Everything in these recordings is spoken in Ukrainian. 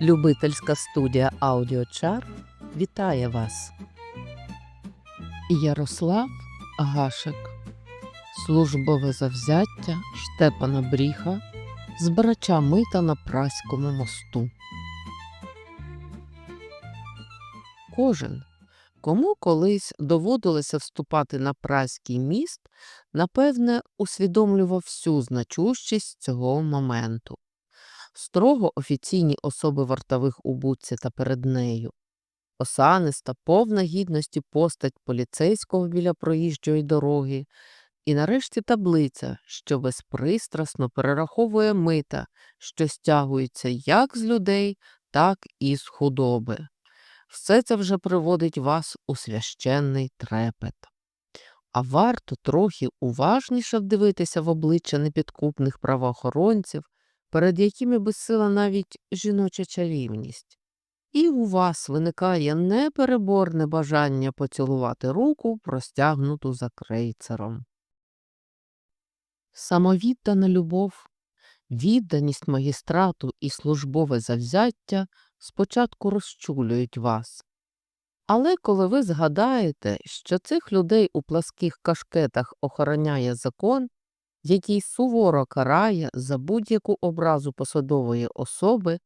Любительська студія Аудіочар вітає вас. Ярослав Гашик. Службове завзяття Штепана Бріха збирача мита на Праському мосту. Кожен, кому колись доводилося вступати на Праський міст, напевне, усвідомлював всю значущість цього моменту строго офіційні особи вартових у будці та перед нею, осаниста, повна гідності постать поліцейського біля проїжджої дороги, і нарешті таблиця, що безпристрасно перераховує мита, що стягуються як з людей, так і з худоби. Все це вже приводить вас у священний трепет. А варто трохи уважніше вдивитися в обличчя непідкупних правоохоронців, перед якими безсила навіть жіноча чарівність. І у вас виникає непереборне бажання поцілувати руку, простягнуту за крейцером. Самовіддана любов, відданість магістрату і службове завзяття спочатку розчулюють вас. Але коли ви згадаєте, що цих людей у пласких кашкетах охороняє закон, який суворо карає за будь-яку образу посадової особи,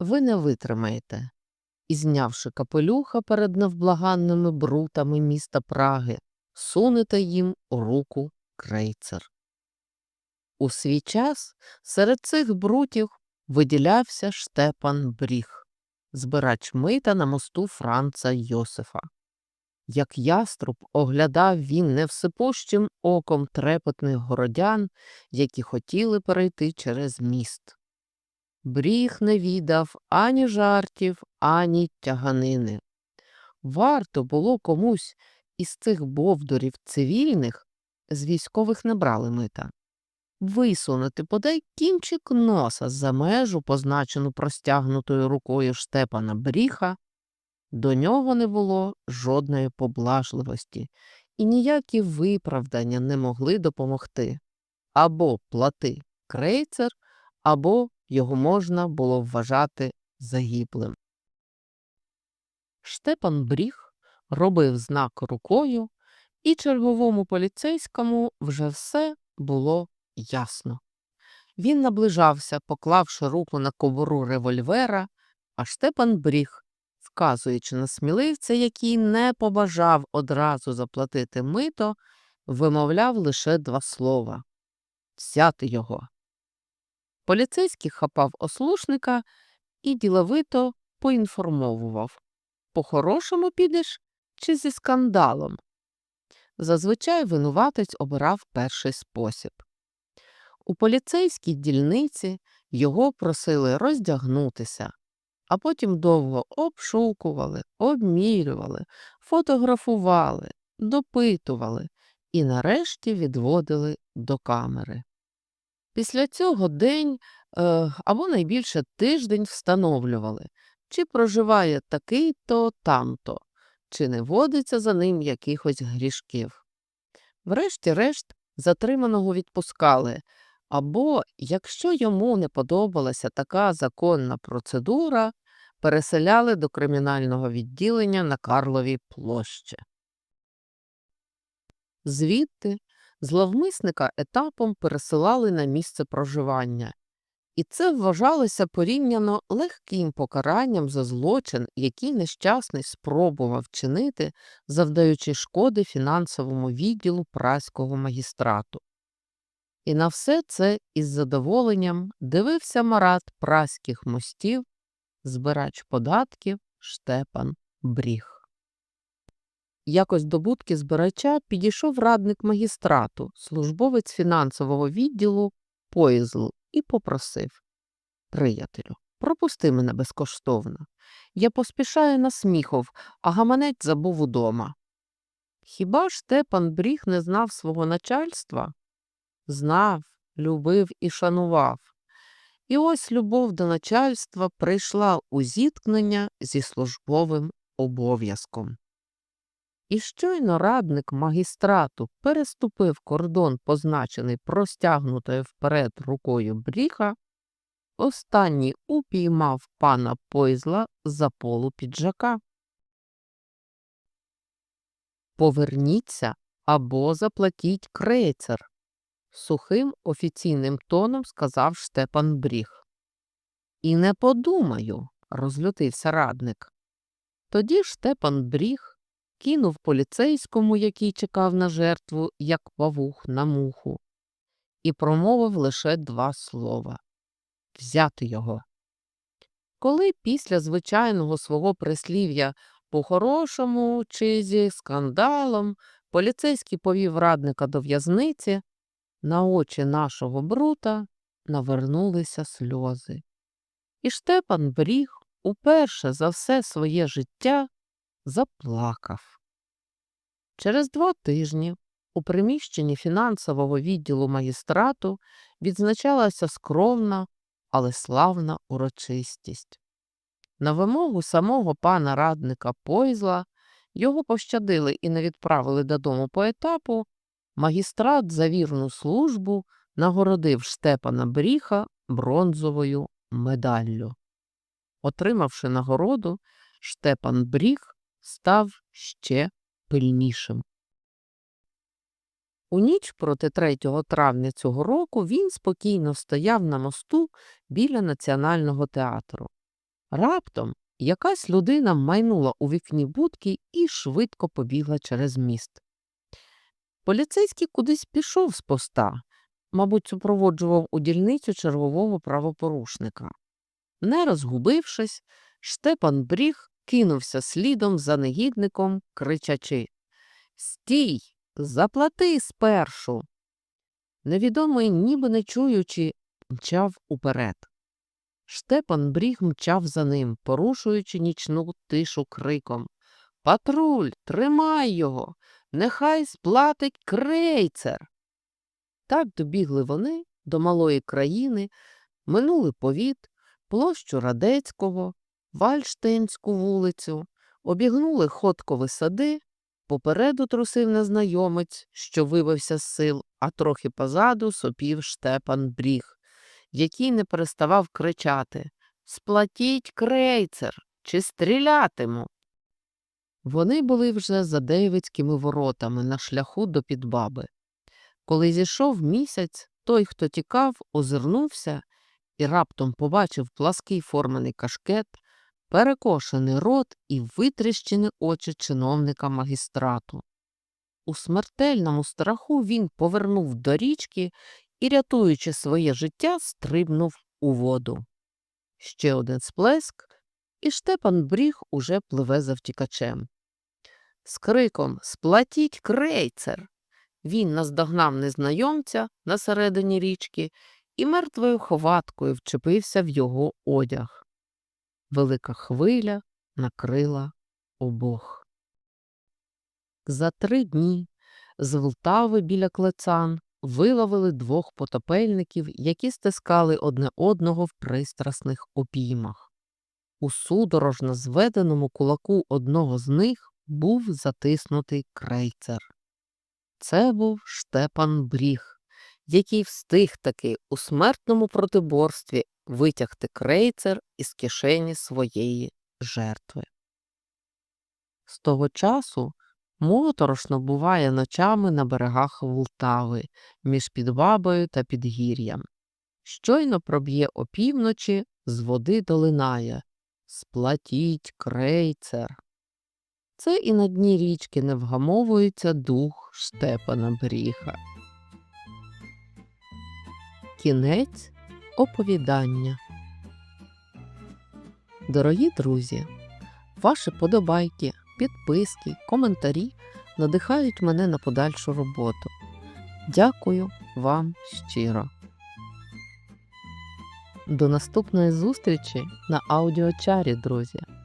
ви не витримаєте і, знявши капелюха перед невблаганними брутами міста Праги, сунете їм у руку крейцер. У свій час серед цих брутів виділявся Штепан Бріг, збирач мита на мосту Франца Йосифа. Як яструб оглядав він невсипущим оком трепетних городян, які хотіли перейти через міст. Бріг не віддав ані жартів, ані тяганини. Варто було комусь із цих бовдурів цивільних, з військових не брали мита, висунути подай кінчик носа за межу, позначену простягнутою рукою Штепана Бріха, до нього не було жодної поблажливості, і ніякі виправдання не могли допомогти. Або плати крейцер, або його можна було вважати загиблим. Штепан Бріг робив знак рукою, і черговому поліцейському вже все було ясно. Він наближався, поклавши руку на кобуру револьвера, а Штепан Бріг вказуючи на сміливця, який не побажав одразу заплатити мито, вимовляв лише два слова взяти його. Поліцейський хапав ослушника і діловито поінформовував по-хорошому підеш чи зі скандалом. Зазвичай винуватець обирав перший спосіб. У поліцейській дільниці його просили роздягнутися, а потім довго обшукували, обмірювали, фотографували, допитували і нарешті відводили до камери. Після цього день е, або найбільше тиждень встановлювали, чи проживає такий-то там-то, чи не водиться за ним якихось грішків. Врешті-решт затриманого відпускали, або, якщо йому не подобалася така законна процедура, переселяли до кримінального відділення на Карловій площі. Звідти зловмисника етапом пересилали на місце проживання, і це вважалося порівняно легким покаранням за злочин, який нещасний спробував чинити, завдаючи шкоди фінансовому відділу праського магістрату. І на все це із задоволенням дивився марат праських мостів, збирач податків Штепан Бріг. Якось до будки збирача підійшов радник магістрату, службовець фінансового відділу Поїзл, і попросив Приятелю, пропусти мене безкоштовно. Я поспішаю на сміхов, а гаманець забув удома. Хіба ж Степан Бріг не знав свого начальства? Знав, любив і шанував. І ось любов до начальства прийшла у зіткнення зі службовим обов'язком. І щойно радник магістрату переступив кордон, позначений простягнутою вперед рукою бріха, останній упіймав пана Пойзла за полу піджака. Поверніться або заплатіть крейцер, сухим офіційним тоном сказав Штепан Бріг. І не подумаю, розлютився радник. Тоді Штепан Бріг кинув поліцейському, який чекав на жертву, як павух на муху, і промовив лише два слова взяти його. Коли після звичайного свого прислів'я по-хорошому чи зі скандалом поліцейський повів радника до в'язниці, на очі нашого брута навернулися сльози. І Штепан Бріг уперше за все своє життя заплакав. Через два тижні у приміщенні фінансового відділу магістрату відзначалася скромна, але славна урочистість. На вимогу самого пана радника Пойзла його пощадили і не відправили додому по етапу, магістрат за вірну службу нагородив Штепана Бріха бронзовою медаллю. Отримавши нагороду, Штепан Бріг став ще пильнішим. У ніч проти 3 травня цього року він спокійно стояв на мосту біля Національного театру. Раптом якась людина майнула у вікні будки і швидко побігла через міст. Поліцейський кудись пішов з поста, мабуть, супроводжував у дільницю чергового правопорушника. Не розгубившись, Штепан Бріг кинувся слідом за негідником, кричачи Стій, заплати спершу. Невідомий, ніби не чуючи, мчав уперед. Штепан Бріг мчав за ним, порушуючи нічну тишу криком Патруль, тримай його, нехай сплатить крейцер. Так добігли вони до малої країни, минули повіт, площу Радецького, Вальштейнську вулицю, обігнули ходкові сади, попереду трусив незнайомець, що вибився з сил, а трохи позаду сопів Штепан Бріг, який не переставав кричати Сплатіть крейцер, чи стрілятиму. Вони були вже за Дейвицькими воротами на шляху до підбаби. Коли зійшов місяць, той, хто тікав, озирнувся і раптом побачив плаский формений кашкет, перекошений рот і витріщені очі чиновника магістрату. У смертельному страху він повернув до річки і, рятуючи своє життя, стрибнув у воду. Ще один сплеск, і Штепан Бріг уже пливе за втікачем. З криком Сплатіть крейцер. Він наздогнав незнайомця на середині річки і мертвою хваткою вчепився в його одяг. Велика хвиля накрила обох. За три дні з Влтави біля клецан виловили двох потопельників, які стискали одне одного в пристрасних обіймах. У судорожно зведеному кулаку одного з них був затиснутий крейцер. Це був Штепан Бріг, який встиг таки у смертному протиборстві витягти крейцер із кишені своєї жертви. З того часу моторошно буває ночами на берегах Волтави між Підбабою та Підгір'ям. Щойно проб'є опівночі, з води долинає Сплатіть крейцер. Це і на дні річки не вгамовується дух Штепана Бріха. Кінець оповідання. Дорогі друзі, ваші подобайки, підписки, коментарі надихають мене на подальшу роботу. Дякую вам щиро. До наступної зустрічі на аудіочарі, друзі!